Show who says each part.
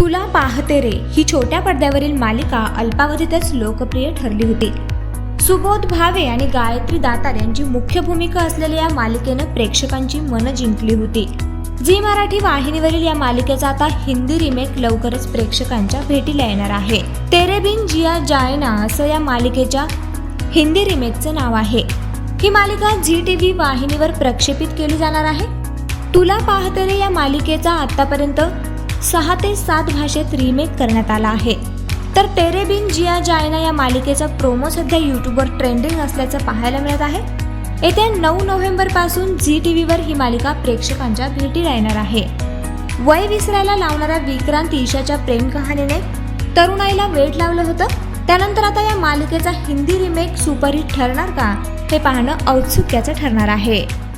Speaker 1: तुला पाहते रे. ही छोट्या पडद्यावरील मालिका अल्पावधीतच लोकप्रिय ठरली होती. सुबोध भावे आणि गायत्री दातार यांची मुख्य भूमिका असलेल्या या मालिकेनं प्रेक्षकांची मनं जिंकली होती. झी मराठी वाहिनीवरील या मालिकेचा आता हिंदी रिमेक लवकरच प्रेक्षकांच्या भेटीला येणार आहे. तेरे बिन जिया जायना असं या मालिकेच्या हिंदी रिमेकचं नाव आहे. ही मालिका झी टी व्ही वाहिनीवर प्रक्षेपित केली जाणार आहे. तुला पाहते रे या मालिकेचा आतापर्यंत सहा ते सात भाषेत रिमेक करण्यात आला आहे. तर तेरे बिन जिया जायना या मालिकेचा प्रोमो सध्या यूट्यूबवर ट्रेंडिंग असल्याचं पाहायला मिळत आहे. येत्या नऊ नोव्हेंबरपासून झी टी व्हीवर ही मालिका प्रेक्षकांच्या भेटीला येणार आहे. वय विसरायला लावणाऱ्या विक्रांत ईशाच्या प्रेम कहाणीने तरुणाईला वेट लावलं होतं. त्यानंतर आता या मालिकेचा हिंदी रिमेक सुपरहिट ठरणार का हे पाहणं औत्सुक्याचं ठरणार आहे.